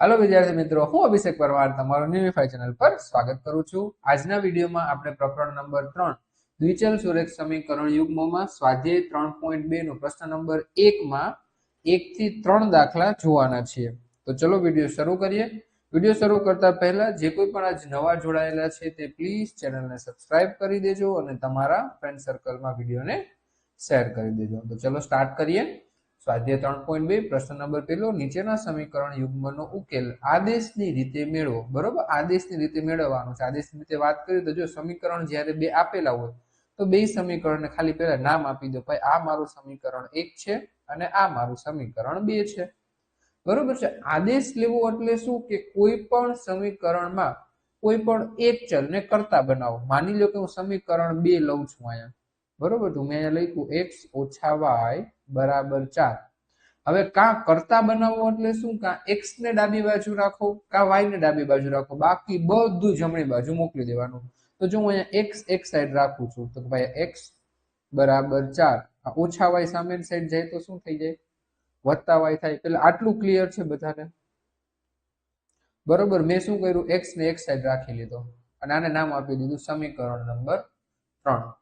હાલો વિદ્યાર્થી મિત્રો, હું અભિષેક પરમાર તમારું ન્યુનિફાઈ ચેનલ પર સ્વાગત કરું છું. આજના વિડીયોમાં આપણે પ્રકરણ નંબર ત્રણ, દ્વિચલ સુરેખ સમીકરણ યુગ્મમાં સ્વાધ્યાય ત્રણ પોઈન્ટ બે નો પ્રશ્ન નંબર એકમાં એક થી ત્રણ દાખલા જોવાના છીએ. તો ચલો વીડિયો શરૂ કરીએ. વીડિયો શરૂ કરતા પહેલા જે કોઈ પણ આજ નવા જોડાયેલા છે તે પ્લીઝ ચેનલને સબસ્ક્રાઇબ કરી દેજો અને તમારા ફ્રેન્ડ સર્કલમાં વિડીયોને શેર કરી દેજો. તો ચલો સ્ટાર્ટ કરીએ. સ્વાધ્યાય ત્રણ પોઈન્ટ બે, પ્રશ્ન નંબર પહેલો, નીચેના સમીકરણ યુગ્મનો ઉકેલ આદેશની રીતે મેળવો. બરોબર? આદેશની રીતે મેળવવાનો છે. આદેશની રીતે વાત કરીએ તો જો સમીકરણ જ્યારે બે આપેલા હોય, તો બે સમીકરણને ખાલી પહેલા નામ આપી દો. ભાઈ, આ મારું સમીકરણ એક છે અને આ મારું સમીકરણ બે છે. બરોબર છે? આદેશ લેવો એટલે શું? કે કોઈ પણ સમીકરણમાં કોઈ પણ એક ચલને કરતા બનાવો. માની લો કે હું સમીકરણ બે લઉં છું અહીંયા. બરોબર? તો મેં અહીંયા લખ્યું એક્સ ઓછા વાય બરાબર ચાર. હવે કા કરતા બનાવવો એટલે શું? કા એક્સ ને ડાબી બાજુ રાખો, કા વાય ને ડાબી બાજુ રાખો. બાકી બધું જમણી બાજુ મોકલી દેવાનું. તો જો હું અહીંયા એક્સ એક સાઈડ રાખું છું, તો ભાઈ એક્સ બરાબર ચાર. આ ઓછા વાય સામેની સાઈડ જાય તો શું થઈ જાય? વધતા વાય થાય. એટલે આટલું ક્લિયર છે બધાને? બરોબર, મેં શું કર્યું? એક્સ ને એક સાઈડ રાખી લીધો. અને આને નામ આપી દીધું સમીકરણ નંબર ત્રણ.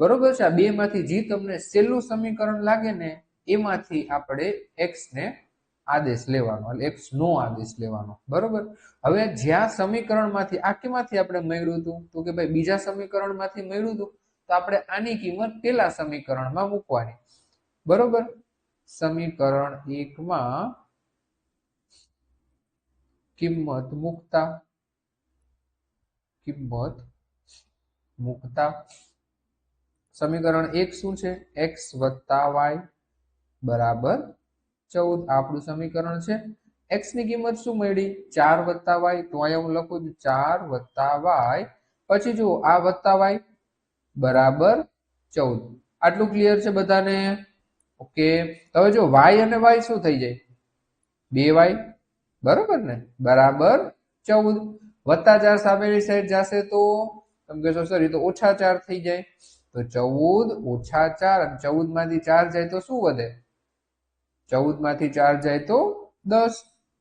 બરોબર છે? આ બે માંથી જે તમને છેલ્લું સમીકરણ લાગે ને, એમાંથી આપણે એક્સ ને આદેશ લેવાનો, એટલે એક્સ નો આદેશ લેવાનો. બરોબર? હવે જ્યાં સમીકરણમાંથી, આ કેમાંથી આપણે મેળવ્યું હતું? તો કે ભાઈ બીજા સમીકરણમાંથી મેળવ્યું હતું? તો આપણે આની કિંમત પેલા સમીકરણમાં મૂકવાની. બરોબર? સમીકરણ એકમાં કિંમત મૂકતા કિંમત મૂકતા. સમીકરણ એક શું છે? એક્સ વત્તા વાય બરાબર ચૌદ. આપણું સમીકરણ છે. એક્સની કિંમત શું મળી? ચાર વત્તા વાય તો અહીંયા હું લખું છું ચાર વત્તા વાય પછી જુઓ, આ વત્તા વાય બરાબર ચૌદ. આટલું ક્લિયર છે બધાને? ઓકે. હવે જો વાય અને વાય શું થઈ જાય? બે વાય બરોબર ને? બરાબર ચૌદ. વત્તા ચાર સામેની સાઈડ જશે તો તમે કહેશો સર એ તો ઓછા ચાર થઈ જાય. તો ચૌદ ઓછા ચાર અને ચૌદમાંથી ચાર જાય તો શું વધે? ચૌદમાંથી ચાર જાય તો દસ.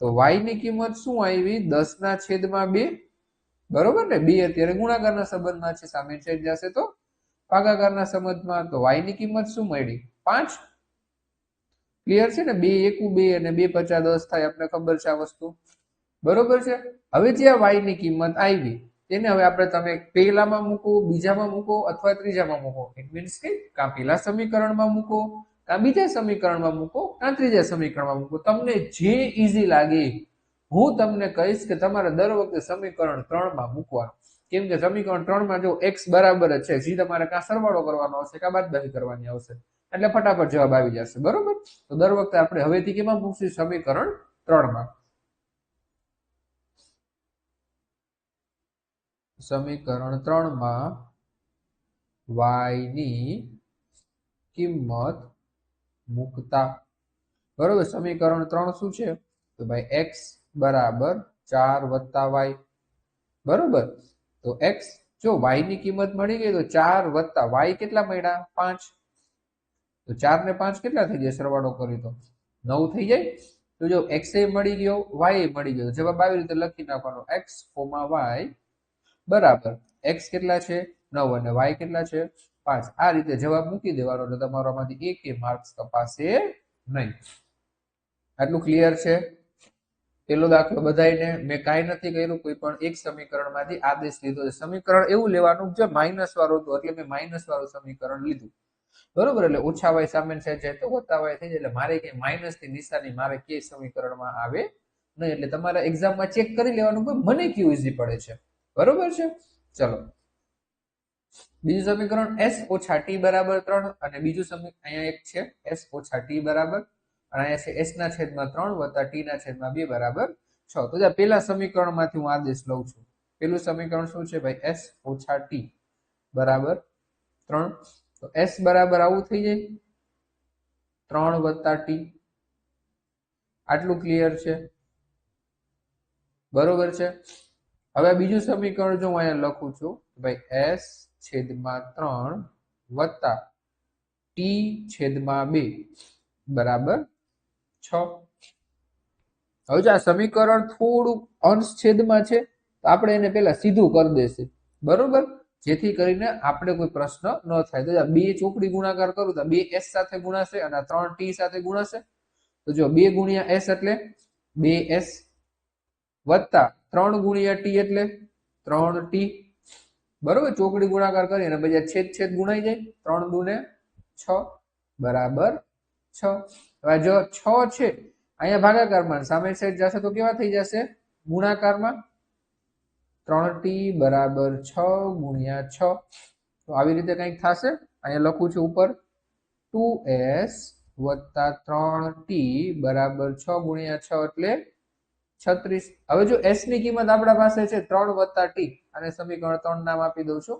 તો વાયની કિંમત શું આવી? દસ ના છેદમાં બે. બરોબર ને? બે અત્યારે ગુણાકારના સંબંધમાં છે, સામે છેદ જશે તો ભાગાકારના સંબંધમાં. તો વાયની કિંમત શું મળી? પાંચ. ક્લિયર છે ને? બે એકુ બે અને બે પચાસ દસ થાય આપણે ખબર છે આ વસ્તુ? બરોબર છે? હવે જે આ વાયની કિંમત આવી તેને હવે આપણે તમે પહેલામાં મૂકો, બીજામાં મૂકો અથવા ત્રીજામાં મૂકો. ઇટ મીન્સ કે કાં પેલા સમીકરણમાં મૂકો, કાં બીજા સમીકરણમાં મૂકો, કાં ત્રીજા સમીકરણમાં મૂકો. તમને જે ઈઝી લાગે, હું તમને કહીશ કે તમારે દર વખતે સમીકરણ ત્રણમાં મૂકવાનું. કેમ કે સમીકરણ ત્રણમાં જો એક્સ બરાબર જ છે જે તમારે કાં સરવાળો કરવાનો આવશે કાં બાદબાકી કરવાની આવશે. એટલે ફટાફટ જવાબ આવી જશે, બરોબર? તો દર વખતે આપણે હવેથી કેમાં મૂકશું? સમીકરણ ત્રણમાં. સમીકરણ ત્રણમાં વાયની કિંમત મૂકતા. બરોબર, સમીકરણ ત્રણ શું છે? તો ભાઈ એક્સ બરાબર ચાર વત્તા વાય બરોબર? તો એક્સ જો વાયની કિંમત મળી ગઈ તો ચાર વત્તા વાય કેટલા મળ્યા? પાંચ. તો ચાર ને પાંચ કેટલા થઈ જાય? સરવાળો કરી તો નવ થઈ જાય. તો જો એક્સ એ મળી ગયો વાય મળી ગયો, જવાબ આવી રીતે લખી નાખવાનો. એક્સ કોમા વાય બરાબર. એક્સ કેટલા છે? નવ અને વાય કેટલા છે? પાંચ. આ રીતે જવાબ મૂકી દેવાનો એટલે તમારામાંથી એક એ માર્ક્સ કપાશે નહીં. આટલું ક્લિયર છે? પેલો દાખલો બધાને મેં કાંઈ નથી કર્યું, કોઈ પણ એક સમીકરણમાંથી આદેશ લીધો છે. સમીકરણ એવું લેવાનું જે માઇનસ વાળું હતું, એટલે મેં માઇનસ વાળું સમીકરણ લીધું. બરોબર? એટલે ઓછા વાય સામે સાઈડ જાય તો વધતા વાય થઈ જાય. એટલે મારે કઈ માઇનસની નિશાની મારે કે સમીકરણમાં આવે નહીં. એટલે તમારા એક્ઝામમાં ચેક કરી લેવાનું કે મને કયું ઇઝી પડે છે? બરોબર છે? ચલો. બીજું સમીકરણ એસ ઓછા ટી બરાબર ત્રણ અને બીજું સમીકરણ અહીંયા એક છે. એસ ઓછા ટી બરાબર. અને અહીંયા છે એસ ના છેદમાં ત્રણ વત્તા ટી ના છેદમાં બે બરાબર છ. તો જ્યાં પેલા સમીકરણમાંથી હું આદેશ લઉં છું. પેલું સમીકરણ શું છે ભાઈ? એસ ઓછા ટી બરાબર ત્રણ. તો એસ બરાબર આવું થઈ જાય. ત્રણ વત્તા ટી આટલું ક્લિયર છે? બરોબર છે? હવે બીજું સમીકરણ જો હું અહીંયા લખું છું ભાઈ એસ છેદમાં ત્રણ વત્તા ટી છેદમાં બે, બરાબર છ. હવે જો આ સમીકરણ થોડું અંશ છેદમાં છે, તો આપણે એને પેલા સીધું કરી દેશે, બરોબર? જેથી કરીને આપણે કોઈ પ્રશ્ન ન થાય. તો બે ચોકડી ગુણાકાર કરું, તો બે એસ સાથે ગુણાશે અને ત્રણ ટી સાથે ગુણાશે. તો જો બે ગુણ્યા એસ એટલે બે એસ વત્તા ત્રણ ગુણ્યા ટી એટલે ત્રણ ટી બરોબર? ચોકડી ગુણાકાર કરી અને પછી છેદ છેદ ગુણાઈ જાય. ત્રણ દુને છ બરાબર છ. હવે જો છ છે, અહીંયા ભાગાકારમાં સામે સાઈડ જશે તો કેવા થઈ જશે? ગુણાકારમાં ત્રણ ટી બરાબર છ ગુણ્યા છ. તો આવી રીતે કંઈક થશે. અહીંયા લખું છું ઉપર ટુ એસ વત્તા ત્રણ ટી બરાબર છ ગુણ્યા છ એટલે છત્રીસ. હવે જો એસની કિંમત આપણા પાસે છે ત્રણ વત્તા ટી અને સમીકરણ ત્રણ નામ આપી દઉં છું.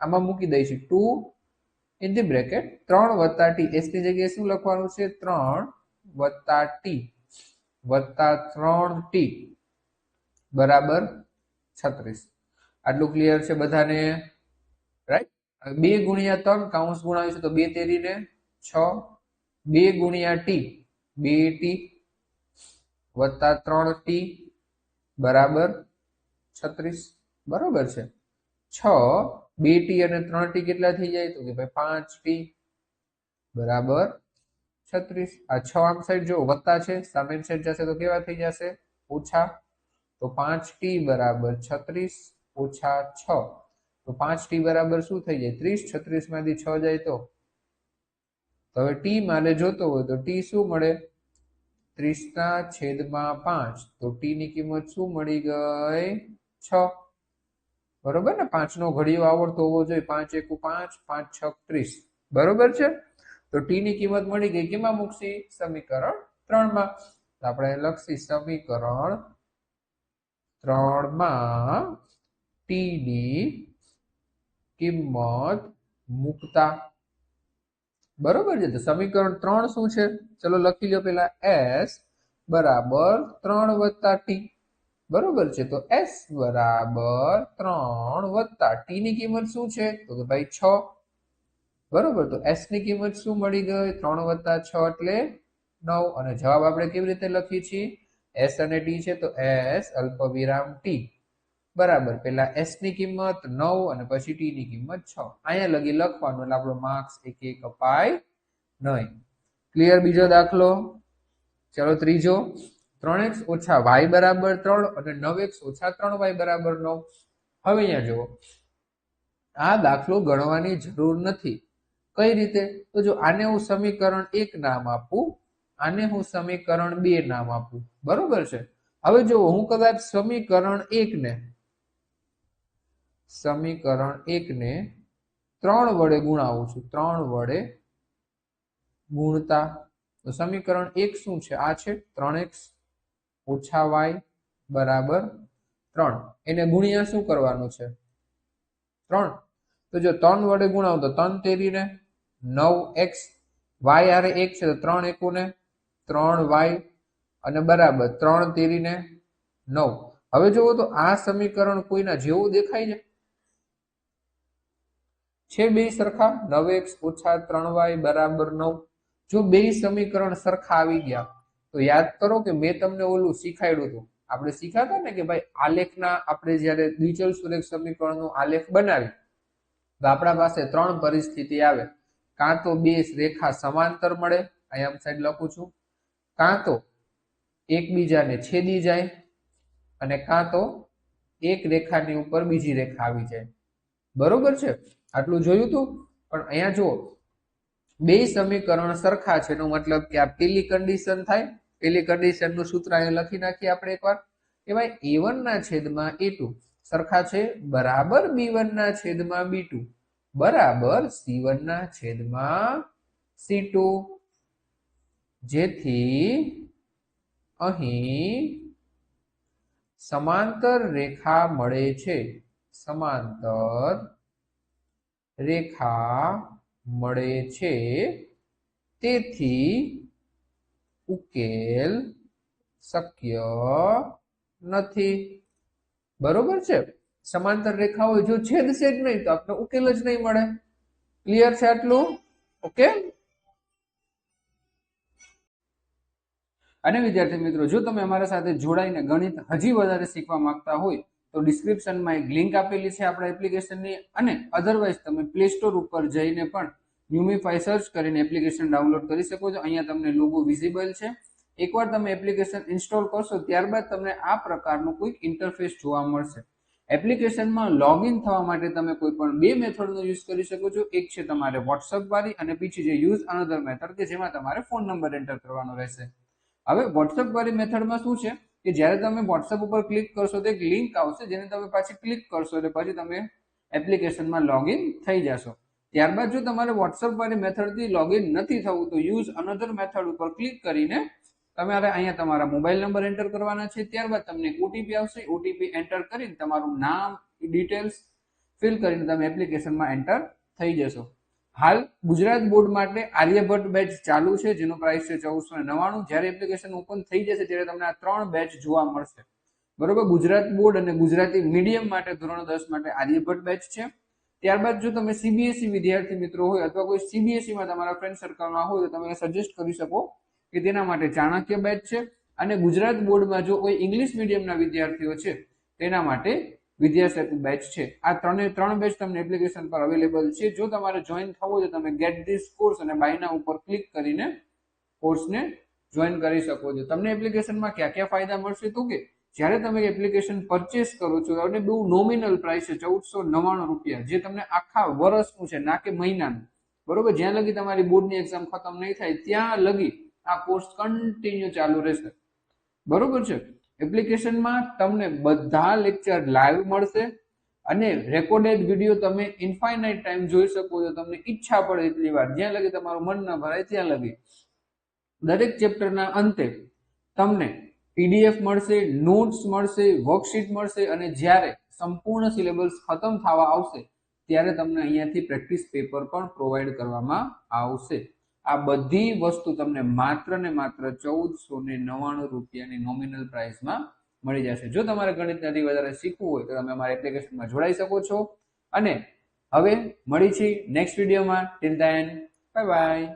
આમાં મૂકી દઈશું. ટુ ઇન ધી બ્રેકેટ, ત્રણ વત્તા ટી એસની જગ્યાએ શું લખવાનું છે? ત્રણ વત્તા ટી વત્તા ત્રણ ટી બરાબર છત્રીસ. આટલું ક્લિયર છે બધાને? રાઈટ બે ગુણ્યા ત્રણ કાઉન્સ ગુણાવીશું તો બે તેરીને છ. બે ગુણ્યા ટી બે ટી વત્તા ત્રણ ટી બરાબર છત્રીસ, બરોબર છે. છ, બે ટી અને ત્રણ ટી કેટલા થઈ જાય? તો કે ભાઈ પાંચ ટી બરાબર છત્રીસ. આ છ આમ સાઈડ જો વત્તા છે, સામેની સાઈડ જશે તો કેવા થઈ જશે? ઓછા. તો પાંચ ટી બરાબર છત્રીસ, ઓછા છ. તો પાંચ ટી બરાબર શું થઈ જાય? ત્રીસ. છત્રીસમાંથી છ જાય તો હવે ટી મારે જોતો હોય તો ટી શું મળે? ત્રીસના છેદમાં પાંચ. તો ટી ની કિંમત શું મળી ગઈ? છ. બરોબર ને? પાંચનો ઘડિયો આવડતો હોવો જોઈએ. પાંચ એકુ પાંચ પાંચ છ ત્રીસ. બરોબર છે? તો ટી ની કિંમત મળી ગઈ. કેમાં મૂકશી? સમીકરણ ત્રણમાં. તો આપણે લખશી સમીકરણ ત્રણમાં ટી ની કિંમત મૂકતા બરોબર છે? તો સમીકરણ ત્રણ શું છે? ચલો લખી લો પેલા એસ બરાબર ત્રણ વત્તા ટી બરોબર છે? તો એસ બરાબર ત્રણ વત્તા ટી ની કિંમત શું છે? તો કે ભાઈ છ. બરોબર? તો એસની કિંમત શું મળી ગઈ? ત્રણ વત્તા છ એટલે નવ. અને જવાબ આપણે કેવી રીતે લખીએ છીએ? એસ અને ટી છે તો એસ અલ્પ વિરામ ટી બરાબર. પેલા એસની કિંમત નવ અને પછી ટી ની કિંમત છ. અહીંયા લગી લખવાનું એટલે આપણો માર્ક્સ એક એક અપાય નહીં ક્લિયર બીજો દાખલો? ચલો ત્રીજો. ત્રણ એક્સ ઓછા વાય બરાબર ત્રણ અને નવ એક્સ ઓછા ત્રણ વાય બરાબર નવ. હવે અહીંયા જુઓ. આ દાખલો ગણવાની જરૂર નથી. કઈ રીતે? તો જો આને હું સમીકરણ એક નામ આપું, આને હું સમીકરણ બે નામ આપું. બરોબર છે? હવે જો હું કદાચ સમીકરણ એક ને સમીકરણ એકને ત્રણ વડે ગુણાવું છું. ત્રણ વડે ગુણતા. તો સમીકરણ એક શું છે? આ છે ત્રણ એક્સ ઓછા વાય બરાબર ત્રણ. એને ગુણ્યા શું કરવાનું છે? ત્રણ. તો જો ત્રણ વડે ગુણાવું તો ત્રણ તેરીને નવ એક્સ. વાય આરે એક છે તો ત્રણ એકુને ત્રણ વાય અને બરાબર ત્રણ તેરીને નવ. હવે જુઓ તો આ સમીકરણ કોઈના જેવું દેખાય છે? છે બે સરખા? નવ એક્સ ઓછા ત્રણ વાય બરાબર નવ. જો બે સમીકરણ સરખા આવી ગયા, તો યાદ કરો કે મેં તમને ઓલું શીખાડ્યું હતું. આપણે શીખાતા ને કે ભાઈ આલેખના આપણે જ્યારે દ્વિચલ સુરેખ સમીકરણનો આલેખ બનાવી, તો આપણા પાસે ત્રણ પરિસ્થિતિ આવે. કાં તો બે રેખા સમાંતર મળે અહીંયા સાઈડ લખું છું. કાં તો એકબીજાને છેદી જાય, અને કાં તો એક રેખાની ઉપર બીજી રેખા આવી જાય. બરોબર છે? આટલું જોયું તું? પણ અહીંયા જુઓ. બે સમીકરણ સરખા છે. એનો મતલબ કે આ પેલી કન્ડિશન થાય, પેલી કન્ડિશનનું સૂત્ર અહીંયા લખી નાખીએ આપણે એકવાર. કે ભાઈ એ વન ના છેદમાં એ ટુ સરખા છે? બરાબર બી વન ના છેદમાં બી ટુ બરાબર સી વન ના છેદમાં સી ટુ જેથી અહીં સમાંતર રેખા મળે છે. સમાંતર રેખા મળે છે. તેથી ઉકેલ શક્ય નથી. બરોબર છે? સમાંતર રેખા હોય, જો છેદશે જ નહીં, તો આપણે ઉકેલ જ નહીં મળે. ક્લિયર છે આટલું? ઓકે અને વિદ્યાર્થી મિત્રો, જો તમે અમારા સાથે જોડાઈને ગણિત હજી વધારે શીખવા માંગતા હોય તો ડિસ્ક્રિપ્શનમાં એક લિંક આપેલી છે આપણા એપ્લિકેશનની અને અધરવાઇઝ તમે પ્લે સ્ટોર ઉપર જઈને પણ ન્યુમિફાઈ સર્ચ કરીને એપ્લિકેશન ડાઉનલોડ કરી શકો છો. અહીંયા તમને લોગો વિઝિબલ છે. એકવાર તમે એપ્લિકેશન ઇન્સ્ટોલ કરશો, ત્યારબાદ તમને આ પ્રકારનું કોઈક ઇન્ટરફેસ જોવા મળશે. એપ્લિકેશનમાં લોગિન થવા માટે તમે કોઈ પણ બે મેથડનો યુઝ કરી શકો છો. એક છે તમારે વોટ્સઅપ વાળી અને બીજી છે યુઝ અનધર મેથડ કે જેમાં તમારે ફોન નંબર એન્ટર કરવાનો રહેશે. હવે વોટ્સઅપ વાળી મેથડમાં શું છે? કે જ્યારે તમે વોટ્સઅપ ઉપર ક્લિક કરશો તો એક લિંક આવશે જેને તમે પાછી ક્લિક કરશો એટલે પછી તમે એપ્લિકેશનમાં લોગિન થઈ જશો. ત્યારબાદ જો તમારે વોટ્સઅપ વાળી મેથડથી લોગિન નથી થવું તો યુઝ અનધર મેથડ ઉપર ક્લિક કરીને તમારે અહીંયા તમારા મોબાઈલ નંબર એન્ટર કરવાના છે. ત્યારબાદ તમને ઓટીપી આવશે. ઓટીપી એન્ટર કરીને તમારું નામ ડિટેલ્સ ફિલ કરીને તમે એપ્લિકેશનમાં એન્ટર થઈ જશો. હાલ ગુજરાત બોર્ડ માટે આર્યભટ્ટ બેચ ચાલુ છે, જેનો પ્રાઇસ છે ચૌદસો નવ્વાણું. જ્યારે એપ્લિકેશન ઓપન થઈ જશે ત્યારે તમને આ ત્રણ બેચ જોવા મળશે. બરોબર? ગુજરાત બોર્ડ અને ગુજરાતી મીડિયમ માટે ધોરણ દસ માટે આર્યભટ્ટ બેચ છે. ત્યારબાદ જો તમે સીબીએસઈ વિદ્યાર્થી મિત્રો હોય અથવા કોઈ સીબીએસઈમાં તમારા ફ્રેન્ડ સર્કલમાં હોય તો તમે સજેસ્ટ કરી શકો કે તેના માટે ચાણક્ય બેચ છે. અને ગુજરાત બોર્ડમાં જો કોઈ ઇંગ્લિશ મીડિયમના વિદ્યાર્થીઓ છે, તેના માટે વિદ્યાસેતુ બેચ છે. આ ત્રણે ત્રણ બેચ તમને એપ્લિકેશન પર અવેલેબલ છે. જો તમારે જોઈન થવું હોય તો તમે ગેટ ધીસ કોર્સ અને બાયના ઉપર ક્લિક કરીને કોર્સને જોઈન કરી શકો છો. તમને એપ્લિકેશનમાં ક્યાં ક્યાં ફાયદા મળશે તો કે જ્યારે તમે એપ્લિકેશન પરચેસ કરો છો, અને બહુ નોમિનલ પ્રાઇસ છે, ચૌદસો નવ્વાણું રૂપિયા, જે તમને આખા વર્ષનું છે, ના કે મહિનાનું. બરોબર? જ્યાં લગી તમારી બોર્ડની એક્ઝામ ખતમ નહીં થાય, ત્યાં લગી આ કોર્સ કન્ટિન્યુ ચાલુ રહેશે. બરોબર છે? એપ્લિકેશનમાં તમને બધા લેક્ચર લાઈવ મળશે અને રેકોર્ડેડ વીડિયો તમે ઇન્ફાઇનાઇટ ટાઈમ જોઈ શકો છો. તમને ઈચ્છા પડે એટલી વાર. જ્યાં લગી તમારું મન ન ભરાય, ત્યાં લગી. દરેક ચેપ્ટરના અંતે તમને પીડીએફ મળશે નોટ્સ મળશે વર્કશીટ મળશે અને જ્યારે સંપૂર્ણ સિલેબસ ખતમ થવા આવશે, ત્યારે તમને અહીંયાથી પ્રેક્ટિસ પેપર પણ પ્રોવાઈડ કરવામાં આવશે. આ બધી વસ્તુ તમને માત્ર ને માત્ર ચૌદસો ને નવ્વાણું રૂપિયાની નોમિનલ પ્રાઇસમાં મળી જશે. જો તમારે ગણિતમાંથી વધારે શીખવું હોય તો તમે અમારી એપ્લિકેશનમાં જોડાઈ શકો છો. અને હવે મળી છીએ નેક્સ્ટ વિડીયોમાં ટિલ ધેન બાય બાય